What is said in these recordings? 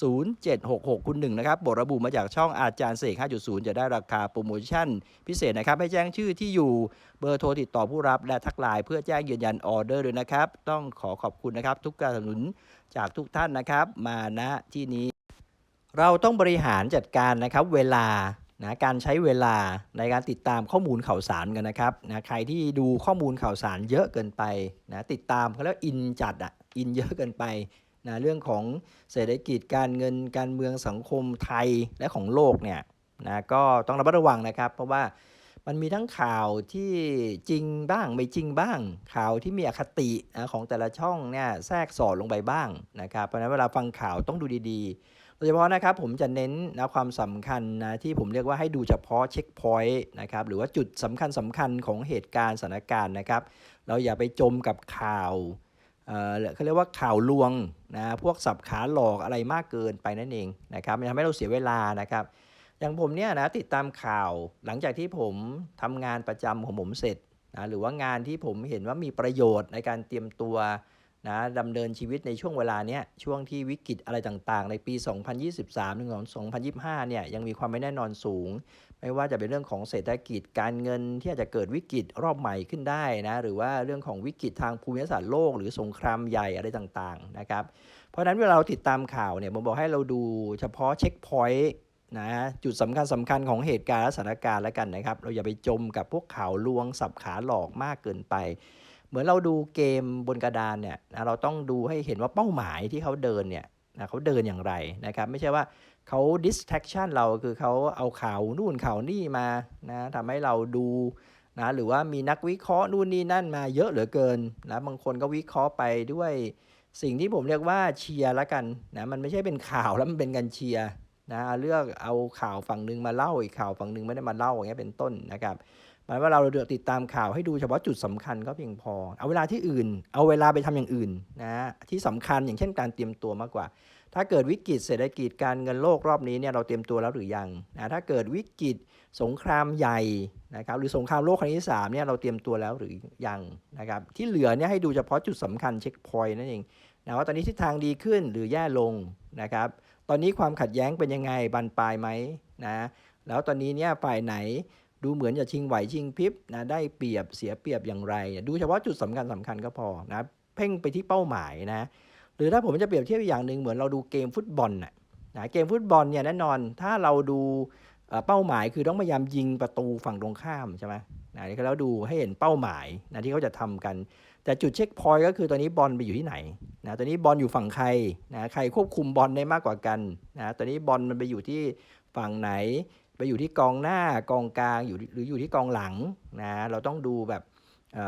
0766 คุณหนึ่งนะครับบทระบุมาจากช่องอาจารย์เสก 5.0 จะได้ราคาโปรโมชั่น พิเศษนะครับ ให้แจ้งชื่อที่อยู่เบอร์โทรติดต่อผู้รับและทักไลน์เพื่อแจ้งยืนยันออเดอร์ด้วยนะครับ ต้องขอขอบคุณนะครับ ทุกการสนับสนุนจากทุกท่านนะครับ มาณที่นี้ เราต้องบริหารจัดการนะครับเวลานะการใช้เวลาในการติดตามข้อมูลข่าวสารกันนะครับนะใครที่ดูข้อมูลข่าวสารเยอะเกินไปนะติดตามเขาแล้วอินจัดอะอินเยอะเกินไป นะเรื่องของเศรษฐกิจการเงินการเมืองสังคมไทยและของโลกเนี่ยนะก็ต้องระมัดระวังนะครับ เพราะว่ามันมีทั้งข่าวที่จริงบ้างไม่จริงบ้าง ข่าวที่มีอคตินะของแต่ละช่องเนี่ยแทรกสอดลงไปบ้างนะครับเพราะฉะนั้นเวลาฟังข่าวต้องดูดีๆ โดยเฉพาะนะครับผมจะเน้นนะความสำคัญนะที่ผมเรียกว่าให้ดูเฉพาะเช็คพอยต์นะครับหรือว่าจุดสำคัญสำคัญของเหตุการณ์สถานการณ์นะครับ เราอย่าไปจมกับข่าว เขาเรียกว่าข่าวลวงนะพวกสับขาหลอกอะไรมากเกินไปนั่นเองนะครับมันทำให้เราเสียเวลานะครับอย่างผมเนี่ยนะติดตามข่าวหลังจากที่ผมทำงานประจำของผมเสร็จนะหรือว่างานที่ผมเห็นว่ามีประโยชน์ในการเตรียมตัว นะดำเนินชีวิตในช่วงเวลาเนี้ยช่วงที่วิกฤตอะไรต่างๆ ในปี 2023ถึง2025เนี่ยยังมีความไม่แน่นอนสูง ไม่ว่าจะเป็นเรื่องของเศรษฐกิจการเงินที่อาจจะเกิดวิกฤตรอบใหม่ขึ้นได้นะหรือว่าเรื่องของวิกฤตทางภูมิศาสตร์โลก หรือสงครามใหญ่อะไรต่างๆนะครับเพราะฉะนั้นเวลาเราติดตามข่าวเนี่ยผมบอกให้เราดูเฉพาะเช็คพอยต์ นะจุดสำคัญสำคัญของเหตุการณ์และสถานการณ์แล้วกันนะครับ เราอย่าไปจมกับพวกข่าวลวงสับขาหลอกมากเกินไป เหมือนเราดูเกมบนกระดานเนี่ยนะเราต้องดูให้เห็นว่าเป้าหมายที่เขาเดินเนี่ยนะเขาเดินอย่างไรนะครับ ไม่ใช่ว่าเขา distraction เราคือเขาเอาข่าวนู่นข่าวนี่มานะทำให้เราดูนะหรือว่ามีนักวิเคราะห์นู่นนี่นั่นมาเยอะเหลือเกินนะบางคนก็วิเคราะห์ไปด้วยสิ่งที่ผมเรียกว่าเชียร์ละกันนะมันไม่ใช่เป็นข่าวแล้วมันเป็นการเชียร์ นะเลือกเอาข่าวฝั่งหนึ่งมาเล่าอีกข่าวฝั่งหนึ่งไม่ได้มาเล่าอย่างเงี้ยเป็นต้นนะครับหมายว่าเราเลือกติดตามข่าวให้ดูเฉพาะจุดสำคัญก็เพียงพอ เอาเวลาที่อื่น เอาเวลาไปทำอย่างอื่นนะที่สำคัญอย่างเช่นการเตรียมตัวมากกว่า ถ้าเกิดวิกฤตเศรษฐกิจการเงินโลกรอบนี้เนี่ยเราเตรียมตัวแล้วหรือยังนะถ้าเกิดวิกฤตสงครามใหญ่นะครับหรือสงครามโลกครั้งที่สามเนี่ยเราเตรียมตัวแล้วหรือยังนะครับที่เหลือเนี่ยให้ดูเฉพาะจุดสำคัญเช็คพอยต์นั่นเองนะว่าตอนนี้ทิศทางดีขึ้นหรือแย่ลงนะครับ ตอนนี้ความขัดแย้งเป็นยังไงบานปลายไหมนะแล้วตอนนี้เนี่ยฝ่ายไหนดูเหมือนจะชิงไหวชิงพริบนะได้เปรียบเสียเปรียบอย่างไร ดูเฉพาะจุดสำคัญสำคัญก็พอนะเพ่งไปที่เป้าหมายนะหรือถ้าผมจะเปรียบเทียบอีกอย่างหนึ่งเหมือนเราดูเกมฟุตบอลนะนะเกมฟุตบอลเนี่ยแน่นอนถ้าเราดูเป้าหมายคือต้องพยายามยิงประตูฝั่งตรงข้ามใช่ไหมนะแล้วดูให้เห็นเป้าหมายนะที่เขาจะทำกัน แต่จุดเช็คพอยต์ก็คือตอนนี้บอลไปอยู่ที่ไหนนะตอนนี้บอลอยู่ฝั่งใครนะใครควบคุมบอลได้มากกว่ากันนะตอนนี้บอลมันไปอยู่ที่ฝั่งไหน ไปอยู่ที่กองหน้ากองกลางอยู่หรืออยู่ที่กองหลังนะเราต้องดูแบบ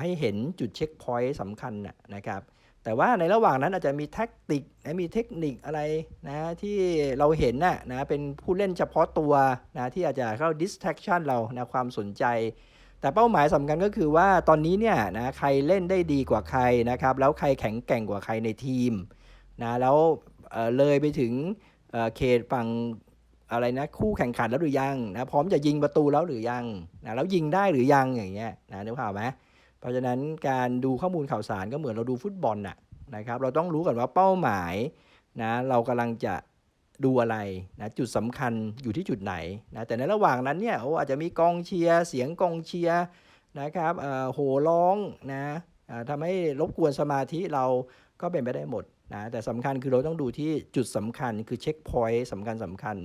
ให้เห็นจุดเช็คพอยต์สำคัญนะครับแต่ว่าในระหว่างนั้นอาจจะมีแท็กติกนะมีเทคนิคอะไรนะที่เราเห็นน่ะนะเป็นผู้เล่นเฉพาะตัวนะที่อาจจะเข้า distraction เรานะความสนใจ แต่เป้าหมายสำคัญก็คือว่าตอนนี้เนี่ยนะใครเล่นได้ดีกว่าใครนะครับ แล้วใครแข็งแกร่งกว่าใครในทีมนะแล้วเเลยไปถึงเเขตฝั่งอะไรนะคู่แข่งขันแล้วหรือยังนะพร้อมจะยิงประตูแล้วหรือยังนะแล้วยิงได้หรือยังอย่างเงี้ยนะนึกภาพไหมเพราะฉะนั้นการดูข้อมูลข่าวสารก็เหมือนเราดูฟุตบอลน่ะนะครับ เราต้องรู้ก่อนว่าเป้าหมายนะเรากำลังจะ ดูอะไรนะจุดสำคัญอยู่ที่จุดไหนนะแต่ในระหว่างนั้นเนี่ยโอ้อาจจะมีกองเชียร์เสียงกองเชียร์นะครับเออโห่ร้องนะอ่าทำให้รบกวนสมาธิเราก็เป็นไปได้หมดนะแต่สำคัญคือเราต้องดูที่จุดสำคัญคือเช็คพอยต์สำคัญสำคัญ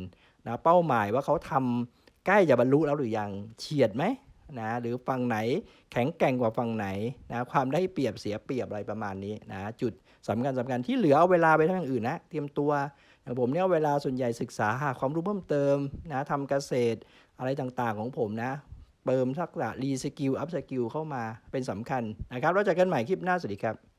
นะเป้าหมายว่าเขาทำใกล้จะบรรลุแล้วหรือยังเฉียดไหมนะหรือฝั่งไหนแข็งแกร่งกว่าฝั่งไหนนะความได้เปรียบเสียเปรียบอะไรประมาณนี้นะจุดสำคัญสำคัญที่เหลือเอาเวลาไปทำอย่างอื่นนะเตรียมตัว ผมเนี่ยเวลาส่วนใหญ่ศึกษาหาความรู้เพิ่มเติมนะทำเกษตรอะไรต่างๆของผมนะเติมทักษะรีสกิลอัพสกิลเข้ามาเป็นสำคัญนะครับแล้วเจอกันใหม่คลิปหน้าสวัสดีครับ